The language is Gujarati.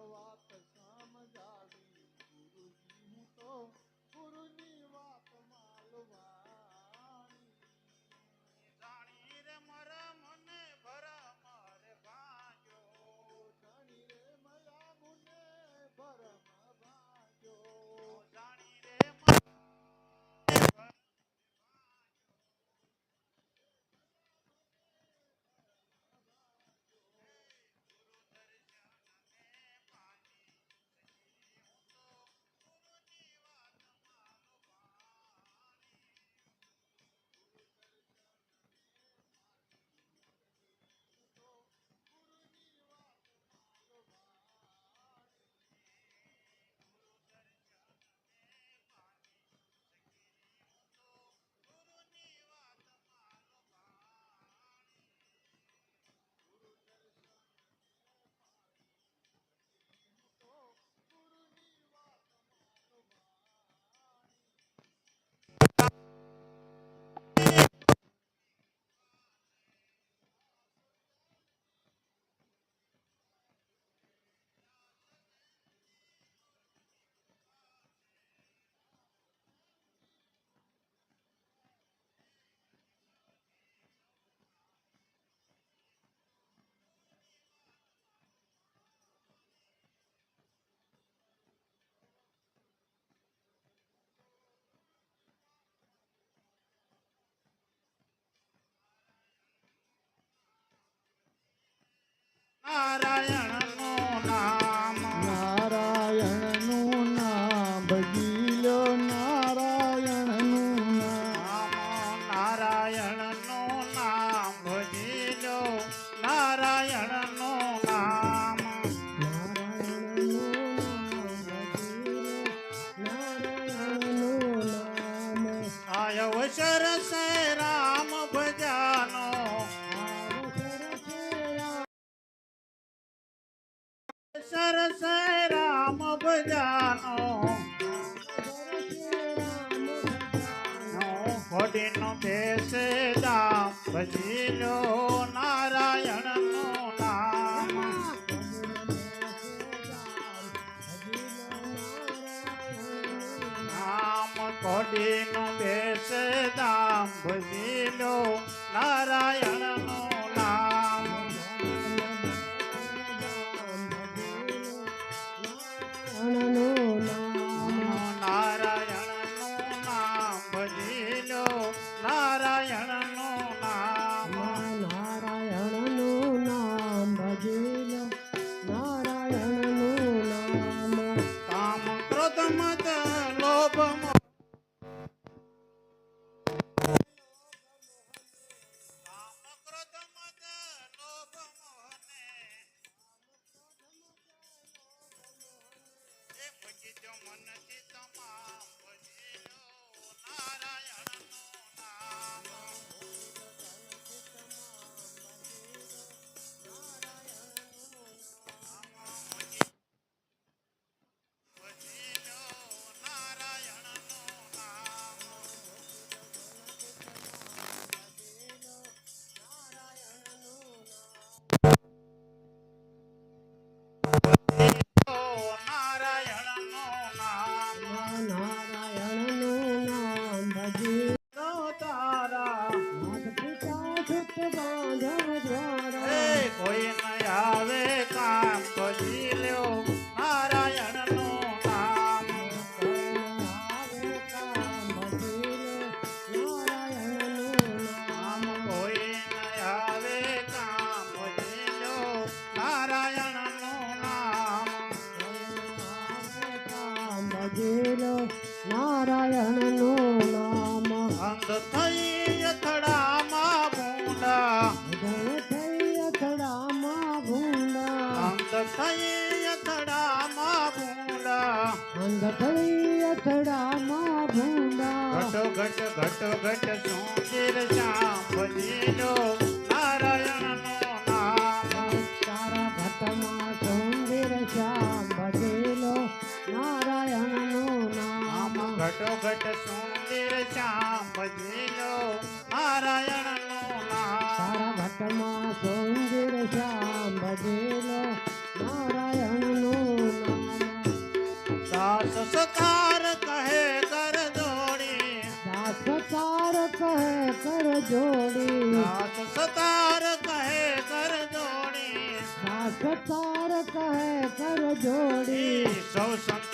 the love નારાયણ નો સરસ રામ ભજાનો. ઘોડીનો બેસ દામ ભજી લો નારાયણનું નામ. નામ ઘોડીનો બેસ દામ ભજી નારાયણ Lord. ભૂંડા અંધ થઈ અથડામાં ભૂંડા ઘટો ઘટ ઘટો ઘટ સુંદર શ્યામ ભજીલો નારાયણનું નામ તારા ઘટમાં સુંદર શ્યામ ભજેલો નારાયણનું આમ નામ ઘટો ઘટ સુંદર શ્યામ ભજીલો નારાયણનું નામ તારા ઘટમાં સુંદર શ્યામ ભજેલો दास सकार कहे कर जोड़ी। दास कहे कर जोड़ी। दास सकार कहे कर जोड़ी। दास कहे कर जोड़ी। सौ संत